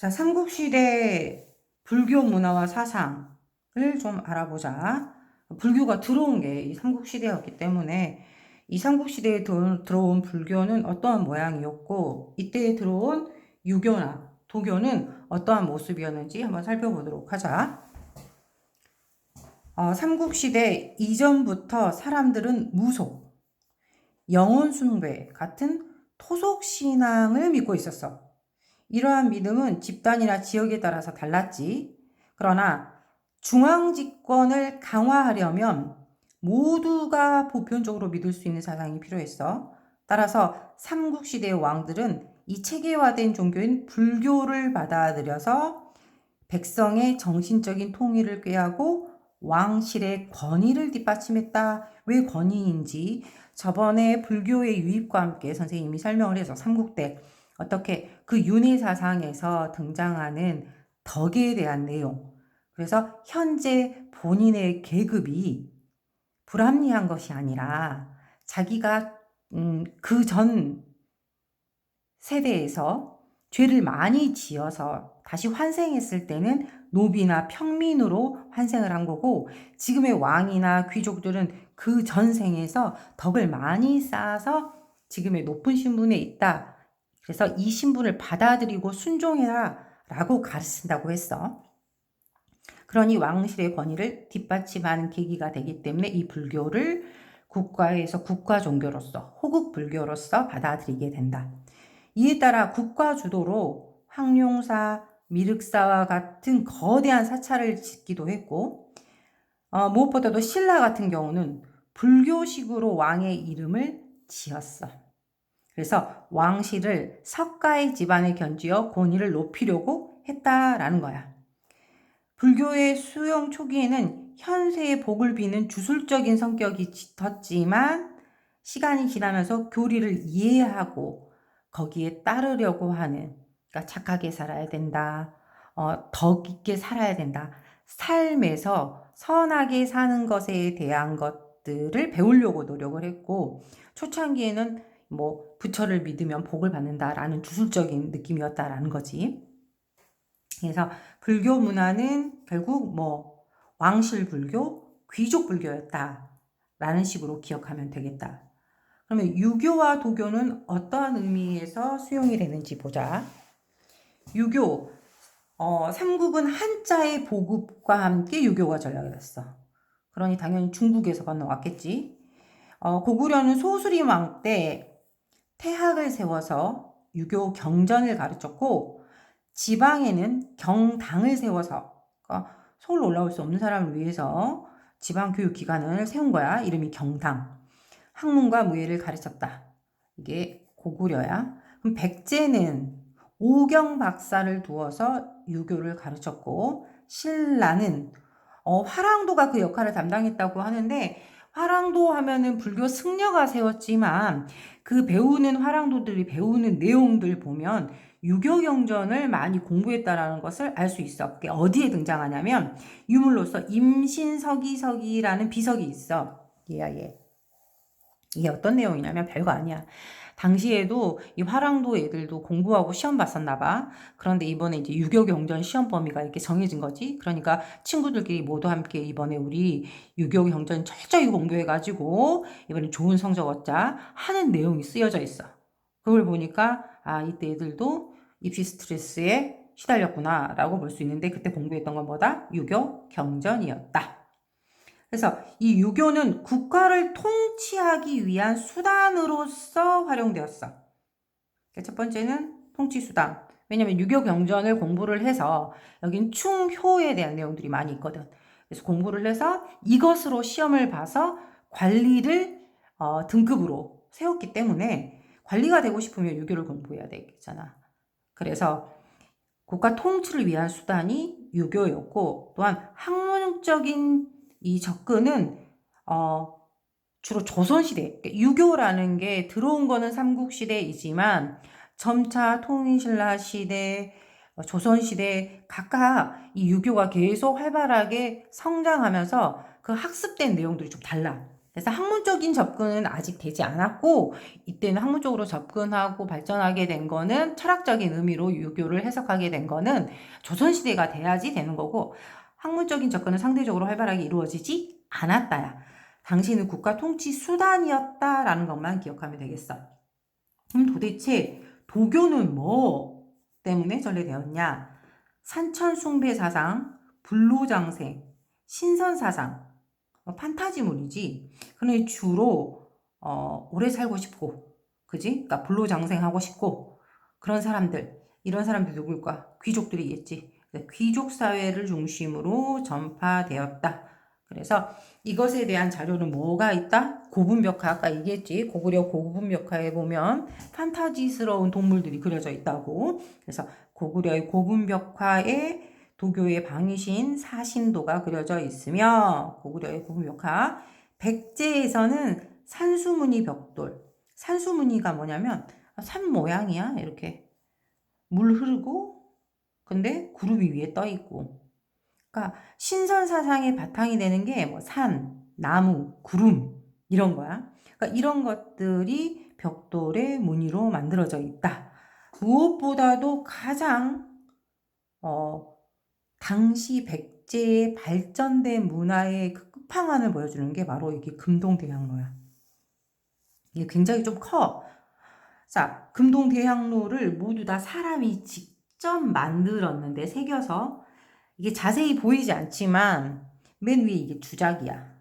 자, 삼국시대 불교 문화와 사상을 좀 알아보자. 불교가 들어온 게 이 삼국시대였기 때문에 이 삼국시대에 들- 들어온 불교는 어떠한 모양이었고 이때에 들어온 유교나 도교는 어떠한 모습이었는지 한번 살펴보도록 하자. 어, 삼국시대 이전부터 사람들은 무속, 영혼숭배 같은 토속 신앙을 믿고 있었어. 이러한 믿음은 집단이나 지역에 따라서 달랐지. 그러나 중앙 집권을 강화하려면 모두가 보편적으로 믿을 수 있는 사상이 필요했어. 따라서 삼국 시대의 왕들은 이 체계화된 종교인 불교를 받아들여서 백성의 정신적인 통일을 꾀하고 왕실의 권위를 뒷받침했다. 왜 권위인지 저번에 불교의 유입과 함께 선생님이 설명을 해서 삼국대 어떻게 그 윤회 사상에서 등장하는 덕에 대한 내용. 그래서 현재 본인의 계급이 불합리한 것이 아니라 자기가 음, 그 전 세대에서 죄를 많이 지어서 다시 환생했을 때는 노비나 평민으로 환생을 한 거고 지금의 왕이나 귀족들은 그 전생에서 덕을 많이 쌓아서 지금의 높은 신분에 있다. 그래서 이 신분을 받아들이고 순종해라 라고 가르친다고 했어. 그러니 왕실의 권위를 뒷받침하는 계기가 되기 때문에 이 불교를 국가에서 국가 종교로서 호국 불교로서 받아들이게 된다. 이에 따라 국가 주도로 황룡사, 미륵사와 같은 거대한 사찰을 짓기도 했고 어, 무엇보다도 신라 같은 경우는 불교식으로 왕의 이름을 지었어. 그래서 왕실을 석가의 집안에 견지어 권위를 높이려고 했다라는 거야. 불교의 수용 초기에는 현세의 복을 비는 주술적인 성격이 짙었지만 시간이 지나면서 교리를 이해하고 거기에 따르려고 하는 그러니까 착하게 살아야 된다. 어, 덕 있게 살아야 된다. 삶에서 선하게 사는 것에 대한 것들을 배우려고 노력을 했고 초창기에는 뭐 부처를 믿으면 복을 받는다라는 주술적인 느낌이었다라는 거지. 그래서 불교 문화는 결국 뭐 왕실 불교, 귀족 불교였다라는 식으로 기억하면 되겠다. 그러면 유교와 도교는 어떠한 의미에서 수용이 되는지 보자. 유교, 어, 삼국은 한자의 보급과 함께 유교가 전락이 됐어. 그러니 당연히 중국에서 건너왔겠지. 어, 고구려는 소수림 왕 때 태학을 세워서 유교 경전을 가르쳤고 지방에는 경당을 세워서 그러니까 서울로 올라올 수 없는 사람을 위해서 지방 교육 기관을 세운 거야. 이름이 경당. 학문과 무예를 가르쳤다. 이게 고구려야. 그럼 백제는 오경 박사를 두어서 유교를 가르쳤고 신라는 어, 화랑도가 그 역할을 담당했다고 하는데 화랑도 하면은 불교 승려가 세웠지만 그 배우는 화랑도들이 배우는 내용들 보면 유교 경전을 많이 공부했다라는 것을 알 수 있어. 그게 어디에 등장하냐면 유물로서 임신서기서기라는 비석이 있어. 얘야 얘. 이게 어떤 내용이냐면 별거 아니야. 당시에도 이 화랑도 애들도 공부하고 시험 봤었나 봐. 그런데 이번에 이제 유교 경전 시험 범위가 이렇게 정해진 거지. 그러니까 친구들끼리 모두 함께 이번에 우리 유교 경전 철저히 공부해 가지고 이번에 좋은 성적 얻자 하는 내용이 쓰여져 있어. 그걸 보니까 아, 이때 애들도 입시 스트레스에 시달렸구나라고 볼 수 있는데 그때 공부했던 건 뭐다? 유교 경전이었다. 그래서 이 유교는 국가를 통치하기 위한 수단으로서 활용되었어. 그러니까 첫 번째는 통치 수단. 왜냐면 유교 경전을 공부를 해서 여긴 충효에 대한 내용들이 많이 있거든. 그래서 공부를 해서 이것으로 시험을 봐서 관리를 어, 등급으로 세웠기 때문에 관리가 되고 싶으면 유교를 공부해야 되겠잖아. 그래서 국가 통치를 위한 수단이 유교였고 또한 학문적인 이 접근은 어, 주로 조선시대, 그러니까 유교라는 게 들어온 거는 삼국시대이지만 점차 통일신라 시대, 어, 조선시대 각각 이 유교가 계속 활발하게 성장하면서 그 학습된 내용들이 좀 달라. 그래서 학문적인 접근은 아직 되지 않았고 이때는 학문적으로 접근하고 발전하게 된 거는 철학적인 의미로 유교를 해석하게 된 거는 조선시대가 돼야지 되는 거고 학문적인 접근은 상대적으로 활발하게 이루어지지 않았다야. 당시는 국가 통치 수단이었다라는 것만 기억하면 되겠어. 그럼 도대체 도교는 뭐 때문에 전래되었냐? 산천숭배 사상, 불로장생, 신선 사상, 어, 판타지물이지. 그는 주로 어, 오래 살고 싶고, 그지? 그러니까 불로장생하고 싶고 그런 사람들, 이런 사람들 누굴까? 귀족들이겠지. 귀족 사회를 중심으로 전파되었다. 그래서 이것에 대한 자료는 뭐가 있다? 고분벽화 아까 얘기했지. 고구려 고분벽화에 보면 판타지스러운 동물들이 그려져 있다고. 그래서 고구려의 고분벽화에 도교의 방위신 사신도가 그려져 있으며 고구려의 고분벽화 백제에서는 산수무늬 벽돌. 산수무늬가 뭐냐면 산 모양이야. 이렇게 물 흐르고 근데 구름이 위에 떠 있고. 그러니까 신선 사상의 바탕이 되는 게 뭐 산, 나무, 구름 이런 거야. 그러니까 이런 것들이 벽돌의 무늬로 만들어져 있다. 무엇보다도 가장 어 당시 백제의 발전된 문화의 그 끝판왕을 보여주는 게 바로 이게 금동대학로야. 이게 굉장히 좀 커. 자, 금동대학로를 모두 다 사람이 직 직접 만들었는데 새겨서 이게 자세히 보이지 않지만 맨 위에 이게 주작이야.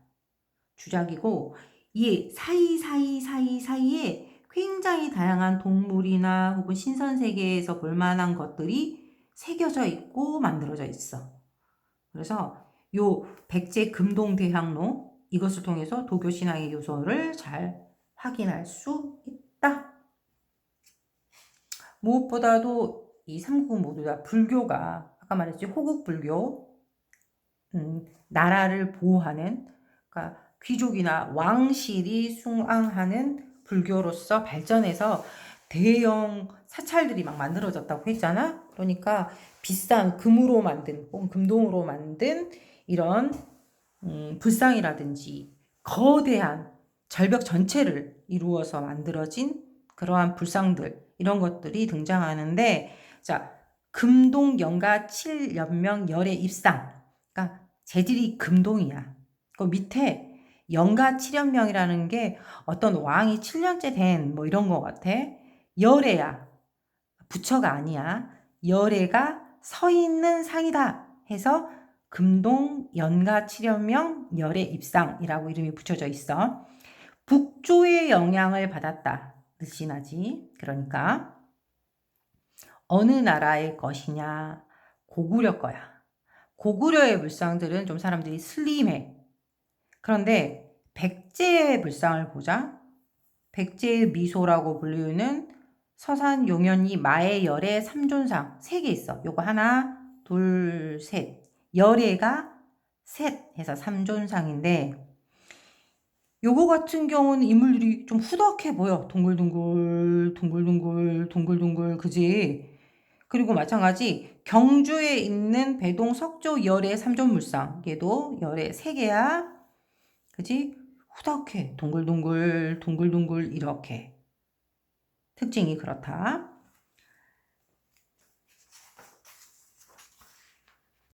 주작이고 이 사이사이 사이 사이에 굉장히 다양한 동물이나 혹은 신선 세계에서 볼 만한 것들이 새겨져 있고 만들어져 있어. 그래서 요 백제 금동 대학로 이것을 통해서 도교 신앙의 요소를 잘 확인할 수 있다. 무엇보다도 이 삼국 모두 다 불교가 아까 말했지 호국 불교 음, 나라를 보호하는 그러니까 귀족이나 왕실이 숭앙하는 불교로서 발전해서 대형 사찰들이 막 만들어졌다고 했잖아. 그러니까 비싼 금으로 만든 금동으로 만든 이런 음, 불상이라든지 거대한 절벽 전체를 이루어서 만들어진 그러한 불상들 이런 것들이 등장하는데 자, 금동 영가 7연명 열의 입상. 그러니까 재질이 금동이야. 그 밑에 영가 7연명이라는 게 어떤 왕이 7년째 된 뭐 이런 거 같아. 열애야. 부처가 아니야. 열애가 서 있는 상이다 해서 금동 연가 7연명 열애 입상이라고 이름이 붙여져 있어. 북조의 영향을 받았다. 느신하지. 그러니까 어느 나라의 것이냐? 고구려 거야. 고구려의 불상들은 좀 사람들이 슬림해. 그런데 백제의 불상을 보자. 백제의 미소라고 불리는 서산 용현이 마의 열의 삼존상 세 개 있어. 요거 하나, 둘, 셋. 열애가 셋 해서 삼존상인데 요거 같은 경우는 인물들이 좀 후덕해 보여. 동글동글, 동글동글, 동글동글, 그지? 그리고 마찬가지 경주에 있는 배동 석조 열의 삼존 물상 얘도 열의 세 개야. 그지? 후덕해. 동글동글 동글동글 이렇게. 특징이 그렇다.